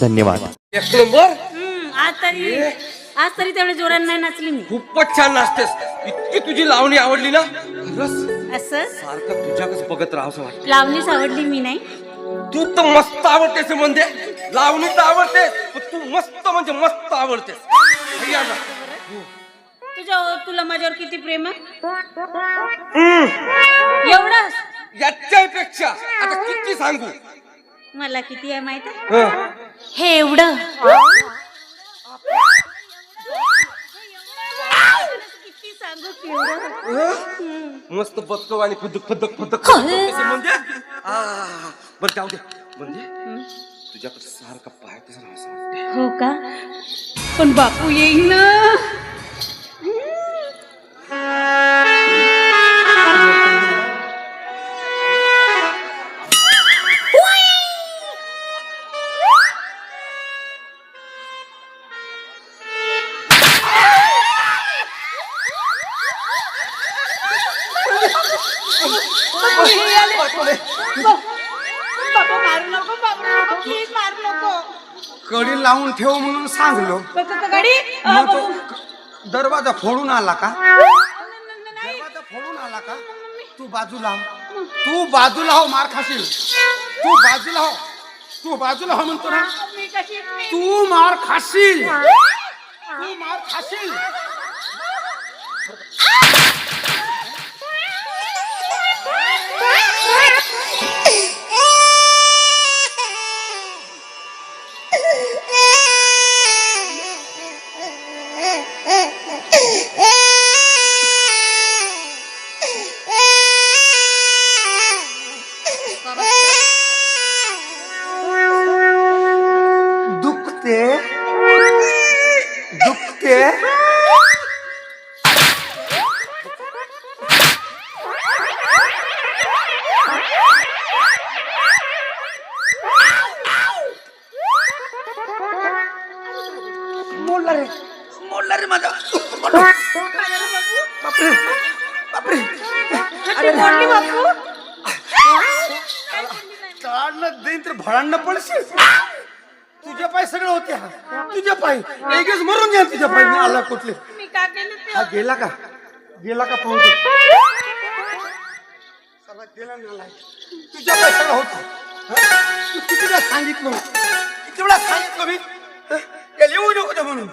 धन्यवाद. एक नंबर. हम्म, आज तरी आज तरी तेवढे जोरात नाही नाचली मी. खूपच छान नाचतेस. इतकी तुझी लावणी आवडली ना? खरंच. असं? सारखं तुझ्याकच बघत राहावं वाटत. लावणीच आवडली मी नाही. तू तर मस्त आवडतेस म्हणजे लावणी तर आवडतेस पण तू मस्त म्हणजे मस्त आवडतेस. भैया ना. तुझ्या तुला माझ्यावर किती प्रेम आहे? एवढंच? याच्यापेक्षा. आता किती सांगू? मला किती आहे माहीत आहे? हं. हे एवढं? मस्त बसतो आणि खुदक खुदक करतेस म्हणजे? आ, बरं जाऊ दे. म्हणजे? तुझ्याकडे सारखं वाटतंय. हो का? पण बापू येईल ना. बाबा मारू नको प्लीज मारू नको कडी लावून ठेव म्हणून सांगलो. मग तो क- दरवाजा फोडून आला का? दरवाजा फोडून आला का? तू बाजूला हो. तू बाजूला हो मार खाशील. तू बाजूला हो तू बाजूला हो म्हणतो ना. मी कशी तू मार खाशील. तू मार खाशील. मोडला रे. मोडला रे माझा. बापरे. बापरे. अरे मोडली बापू. काढलं देईन तर भळांना पडशील तुझ्या पाय सगळं होते हा. तुझ्या पाय. एकच मरून घ्या तुझ्या पाय. मी आला कुठले? मी का केलं ते? हा गेला का? गेला का पाहू दे चला गेला नालाय. तुझ्या पाय सगळं होत. तू कितीदा सांगितलं किती वेळा सांगितलं मी हं? याला येऊ नको दे म्हणून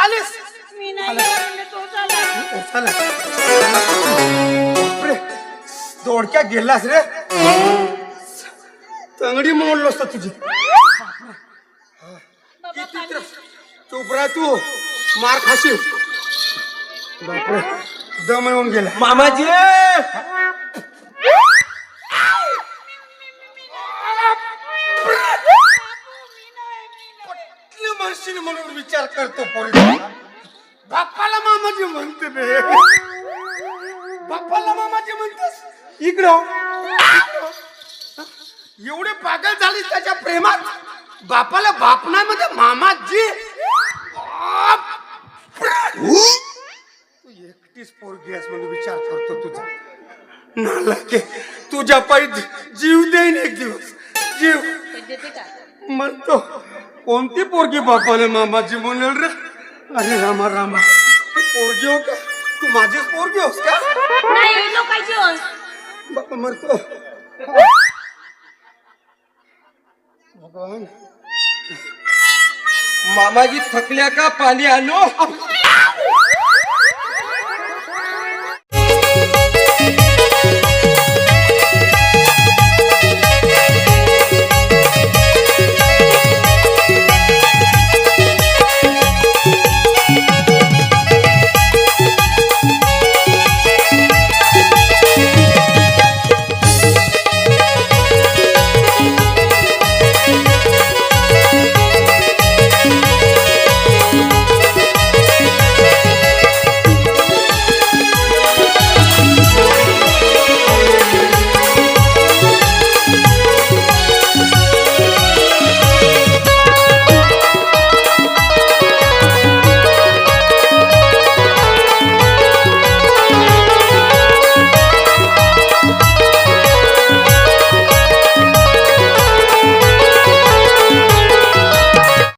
पण इथं आलीस मी नाही केलं, तो झाला. चला बापरे, दोडक्या गेलास रे. तंगडी मोडलो असता तुझी. किती तर चुप राह तू. मार खाशील. बापरे. दम येऊन गेला. मामाजी! म्हणशील म्हणून विचार करतो पोरी बाप्पाला मामाजी म्हणते बे. बाप्पाला मामाजी म्हणतेस इकडं हो. एवढे पागल झाली त्याच्या प्रेमात. बापाला बापनामध्ये मामाजी. तू एकटीच पोरगी आहेस म्हणून विचार करतो तुझा. नालायक आहे. तुझ्या पायी जीव देईन एक दिवस. जीव. म्हणतो कोणती पोरगी बापाने मामाजी म्हणेल रे? अरे रामा रामा. पोरगी हो का? तू माझीच पोरगी होस का? नाही लोकांची होस बापा मरतो. भगवान. मामाजी थकल्या का? पाणी आणू